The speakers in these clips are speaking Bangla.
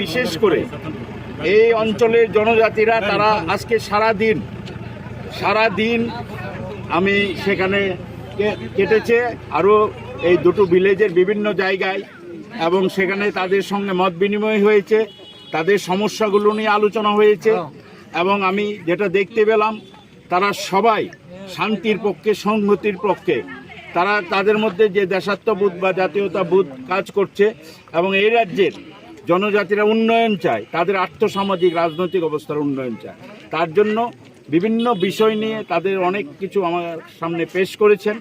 বিশেষ করে এই অঞ্চলের জনজাতিরা, তারা আজকে সারা দিন সারা দিন আমি সেখানে কেটেছে। আরও এই দুটো ভিলেজের বিভিন্ন জায়গায় এবং সেখানে তাদের সঙ্গে মত বিনিময় হয়েছে। তাদের সমস্যাগুলো নিয়ে আলোচনা হয়েছে এবং আমি যেটা দেখতে পেলাম, তারা সবাই শান্তির পক্ষে, সংহতির পক্ষে, তারা তাদের মধ্যে যে দেশাত্মবোধ বা জাতীয়তাবোধ কাজ করছে এবং এই রাজ্যের জনজাতিরা উন্নয়ন চায়, তাদের আর্থসামাজিক, রাজনৈতিক অবস্থার উন্নয়ন চায়। তার জন্য বিভিন্ন বিষয় নিয়ে তাদের অনেক কিছু আমার সামনে পেশ করেছেন।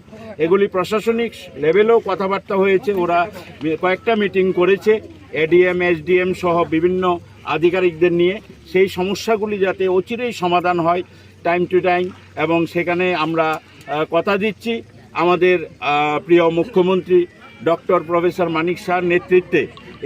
এগুলি প্রশাসনিক লেভেলেও কথাবার্তা হয়েছে। ওরা কয়েকটা মিটিং করেছে, এডিএম, এসডিএম সহ বিভিন্ন আধিকারিকদের নিয়ে। সেই সমস্যাগুলি যাতে অচিরেই সমাধান হয় টাইম টু টাইম এবং সেখানে আমরা কথা দিচ্ছি। আমাদের প্রিয় মুখ্যমন্ত্রী ডক্টর প্রফেসর মানিক শাহর নেতৃত্বে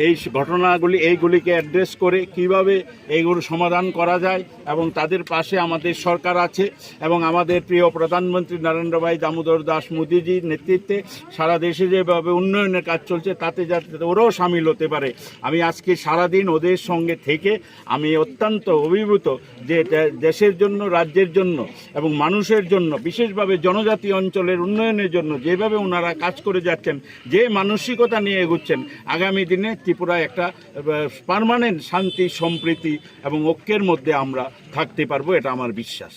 এই ঘটনাগুলি এইগুলিকে অ্যাড্রেস করে কীভাবে এইগুলো সমাধান করা যায় এবং তাদের পাশে আমাদের সরকার আছে এবং আমাদের প্রিয় প্রধানমন্ত্রী নরেন্দ্র ভাই দামোদর দাস মোদিজির নেতৃত্বে সারা দেশে যেভাবে উন্নয়নের কাজ চলছে, তাতে যাতে ওরাও সামিল হতে পারে। আমি আজকে সারাদিন ওদের সঙ্গে থেকে আমি অত্যন্ত অভিভূত যে দেশের জন্য, রাজ্যের জন্য এবং মানুষের জন্য, বিশেষভাবে জনজাতি অঞ্চলের উন্নয়নের জন্য যেভাবে ওনারা কাজ করে যাচ্ছেন, যে মানসিকতা নিয়ে এগুচ্ছেন, আগামী দিনে ত্রিপুরায় একটা পারমানেন্ট শান্তি সম্প্রীতি এবং ঐক্যের মধ্যে আমরা থাকতে পারব এটা আমার বিশ্বাস।